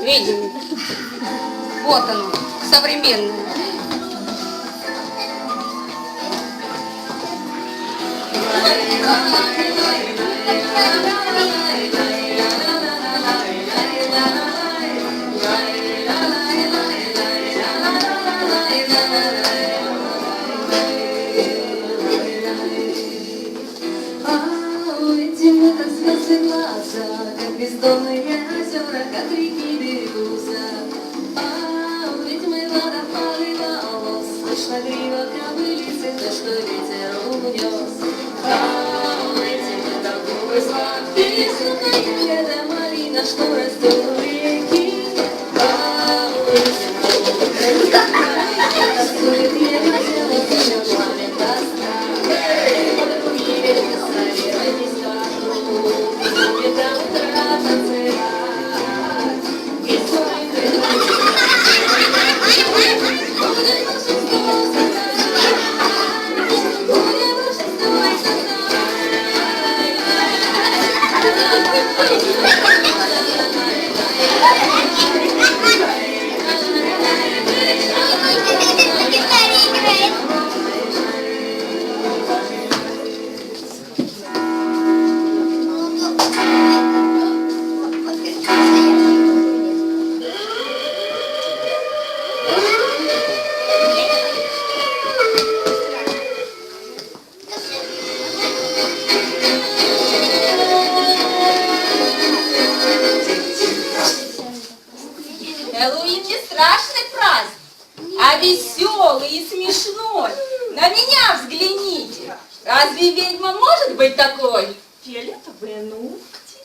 Видели? Вот оно, современное. Этим как звезды глаза, как бездонные озера, как реки берегутся. А у ведьмы водопады волос, слышно грива кобылицы, то, что ветер унес. А у этим торговый слаг, пересохнет лето малина, что растет Ha ha ha! Хэллоуин не страшный праздник, а веселый и смешной. На меня взгляните. Разве ведьма может быть такой? Фиолетовые ногти,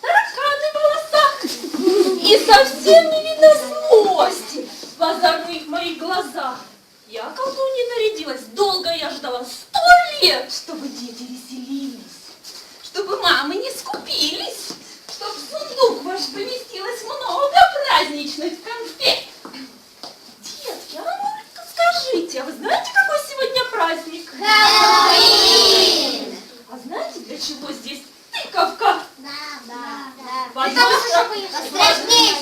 тараканы в волосах и совсем не видно злости в озорных моих глазах. Я колдуньей нарядилась, долго я ждала, сто лет, чтобы дети веселились, чтобы мамы не скупились, праздничных конфет. Детки, а ну скажите, а вы знаете, какой сегодня праздник? Хэллоуин! А знаете, для чего здесь тыковка? Да, да, да. Возможно, Страшнее